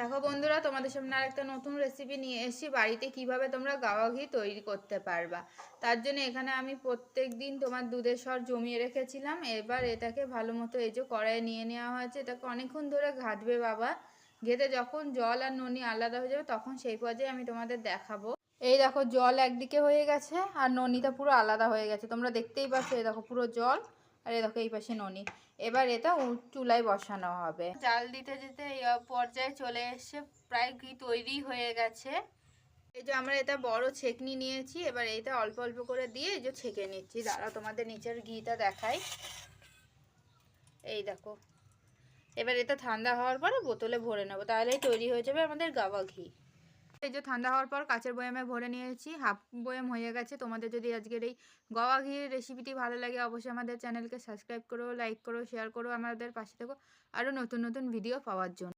দেখো বন্ধুরা, তোমাদের সামনে আরেকটা নতুন রেসিপি নিয়ে এসেছি। বাড়িতে কীভাবে তোমরা গাওয়া ঘি তৈরি করতে পারবা। তার জন্য এখানে আমি প্রত্যেক দিন তোমার দুধের সর জমিয়ে রেখেছিলাম। এবার এটাকে ভালো মতো এই যে কড়াইয়ে নিয়ে নেওয়া হয়েছে। এটাকে অনেকক্ষণ ধরে ঘাটবে বাবা। ঘেটে যখন জল আর ননি আলাদা হয়ে যাবে, তখন সেই পর্যায়ে আমি তোমাদের দেখাবো। এই দেখো, জল একদিকে হয়ে গেছে আর ননিটা পুরো আলাদা হয়ে গেছে। তোমরা দেখতেই পাচ্ছ, এই দেখো পুরো জল। আর এই দেখো, এই পাশে ননি। এবার এটা চুলায় বসানো হবে। জাল দিতে দিতে এই পর্যায়ে চলে এসছে প্রায় ঘি তৈরি হয়ে গেছে। এই যে আমরা এটা বড় ছেকনি নিয়েছি, এবার এইটা অল্প অল্প করে দিয়ে এই যে ছেঁকে নিচ্ছি। দাঁড়াও, তোমাদের নিচের ঘিটা দেখাই। এই দেখো। এবার এটা ঠান্ডা হওয়ার পরে বোতলে ভরে নেব, তাহলেই তৈরি হয়ে যাবে আমাদের গাওয়া ঘি। এই যে ঠান্ডা হওয়ার পর কাঁচের বয়ামে ভরে নিয়েছি। হাফ বয়াম হয়ে গেছে। তোমাদের যদি আজকের এই গওয়া ঘির রেসিপিটি ভালো লাগে, অবশ্যই আমাদের চ্যানেলকে সাবস্ক্রাইব করো লাইক করো শেয়ার করো, আমাদের পাশে থেকো। আরও নতুন নতুন ভিডিও পাওয়ার জন্য।